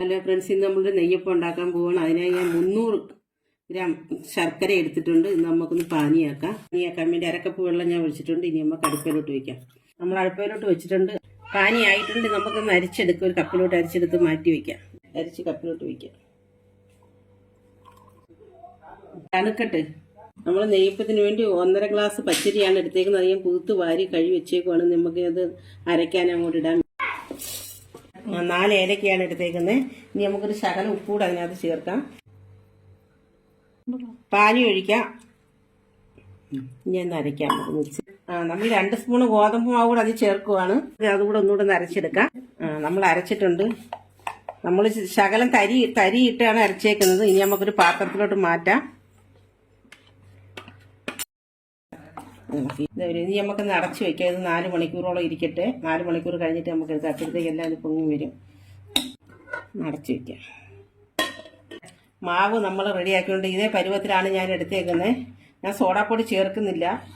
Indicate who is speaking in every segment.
Speaker 1: Hello friends ഇന്ന് നമ്മൾ നെയ്യപ്പം ഉണ്ടാക്കാൻ പോവാണ്. അതിനായി ഞാൻ മുന്നൂറ് ഗ്രാം ശർക്കര എടുത്തിട്ടുണ്ട്. ഇത് നമുക്കൊന്ന് പാനിയാക്കാം. പാനിയാക്കാൻ വേണ്ടി അരക്കപ്പ് വെള്ളം ഞാൻ ഒഴിച്ചിട്ടുണ്ട്. ഇനി നമുക്ക് അടുപ്പിലോട്ട് വെക്കാം. നമ്മൾ അടുപ്പിലോട്ട് വെച്ചിട്ടുണ്ട്. പാനി ആയിട്ടുണ്ട് നമുക്കൊന്ന് അരിച്ചെടുക്കുക ഒരു കപ്പിലോട്ട് അരിച്ചെടുത്ത് മാറ്റി വെക്കാം. അരിച്ച് കപ്പിലോട്ട് വെക്കാം. തണുക്കട്ട്. നമ്മൾ നെയ്യപ്പത്തിന് വേണ്ടി ഒന്നര ഗ്ലാസ് പച്ചരിയാണ് എടുത്തേക്കുന്നത്. അത് ഞാൻ കുതിർത്ത് വാരി കഴുകി വെച്ചേക്കുവാണ്. നമുക്ക് അത് അരയ്ക്കാൻ അങ്ങോട്ട് ഇടാൻ ആ, നാല് ഏലക്കയാണ് എടുത്തേക്കുന്നത് ഇനി നമുക്കൊരു ശകലം ഉപ്പൂടെ അതിനകത്ത് ചേർക്കാം. പാനി ഒഴിക്കാം. ഇനി അരയ്ക്കാം. ആ നമ്മൾ രണ്ട് സ്പൂൺ ഗോതമ്പ് മാവ് കൂടെ അതിൽ ചേർക്കുവാണ്. അതുകൂടെ ഒന്നുകൂടെ ഒന്ന് അരച്ചെടുക്കാം. നമ്മൾ അരച്ചിട്ടുണ്ട്. നമ്മൾ ശകലം തരി തരി ഇട്ടാണ് അരച്ചേക്കുന്നത്. ഇനി നമുക്കൊരു പാത്രത്തിലോട്ട് മാറ്റാം. ഇത് നമുക്കൊന്ന് അടച്ചു വെക്കാം. ഇത് നാല് മണിക്കൂറോളം ഇരിക്കട്ടെ. നാല് മണിക്കൂർ കഴിഞ്ഞിട്ട് നമുക്ക് എടുക്കാം അപ്പോഴത്തേക്ക് എല്ലാം ഇത് പൊങ്ങി വരും. അടച്ചു വെക്കാം. മാവ് നമ്മൾ റെഡിയാക്കിക്കൊണ്ട് ഇതേ പരുവത്തിലാണ് ഞാൻ എടുത്തേക്കുന്നത്. ഞാൻ സോഡാപ്പൊടി ചേർക്കുന്നില്ല.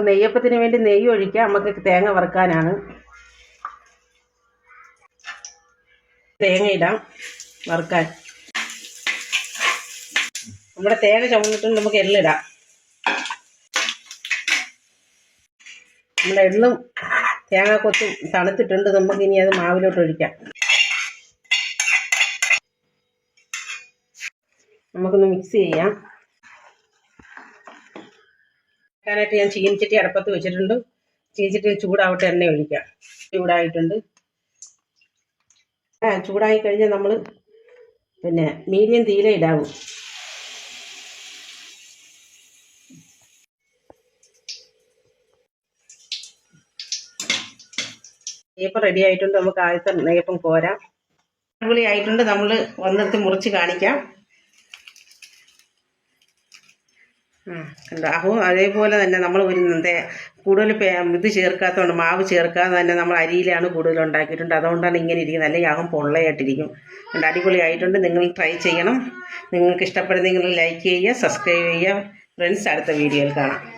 Speaker 1: നെയ്യപ്പത്തിന് വേണ്ടി നെയ്യ് ഒഴിക്കാം. നമുക്ക് തേങ്ങ വറുക്കാനാണ്. തേങ്ങ ഇടാം. വറുക്കാൻ. നമ്മുടെ തേങ്ങ ചുമന്നിട്ട് നമുക്ക് എള്ളിടാം നമ്മുടെ എള്ളും തേങ്ങാക്കൊത്തും തണുത്തിട്ടുണ്ട്. നമുക്ക് ഇനി അത് മാവിലോട്ട് ഒഴിക്കാം. നമുക്കൊന്ന് മിക്സ് ചെയ്യാം. വെക്കാനായിട്ട് ഞാൻ ചീനിച്ചട്ടി അടുപ്പത്ത് വെച്ചിട്ടുണ്ട്. ചീനിച്ചട്ടി ചൂടാവട്ടെ എണ്ണ ഒഴിക്കാം. ചൂടായിട്ടുണ്ട്. ആ ചൂടായി കഴിഞ്ഞാൽ നമ്മൾ പിന്നെ മീഡിയം തീയിലേ ഇടാവൂ. നെയ്യപ്പം റെഡി ആയിട്ടുണ്ട്. നമുക്ക് ആദ്യത്തെ നെയ്യപ്പം കോരാം. അടിപൊളി ആയിട്ടുണ്ട്. നമ്മൾ ഒന്നെടുത്ത് മുറിച്ച് കാണിക്കാം. കണ്ടോ? അപ്പോൾ അതേപോലെ തന്നെ നമ്മൾ ഒരു കൂടുതൽ ഇത് ചേർക്കാത്തതുകൊണ്ട് മാവ് ചേർക്കാതെ തന്നെ നമ്മൾ അരിയിലാണ് കൂടുതൽ ഉണ്ടാക്കിയിട്ടുണ്ട്. അതുകൊണ്ടാണ് ഇങ്ങനെ ഇരിക്കുന്നത്. അല്ലെങ്കിൽ ആകും പൊള്ളയായിട്ടിരിക്കും. കണ്ടോ? അടിപൊളി ആയിട്ടുണ്ട്. നിങ്ങൾ ട്രൈ ചെയ്യണം. നിങ്ങൾക്ക് ഇഷ്ടപ്പെടുന്നെങ്കിൽ ലൈക്ക് ചെയ്യുക സബ്സ്ക്രൈബ് ചെയ്യുക. ഫ്രണ്ട്സ് അടുത്ത വീഡിയോയിൽ കാണാം.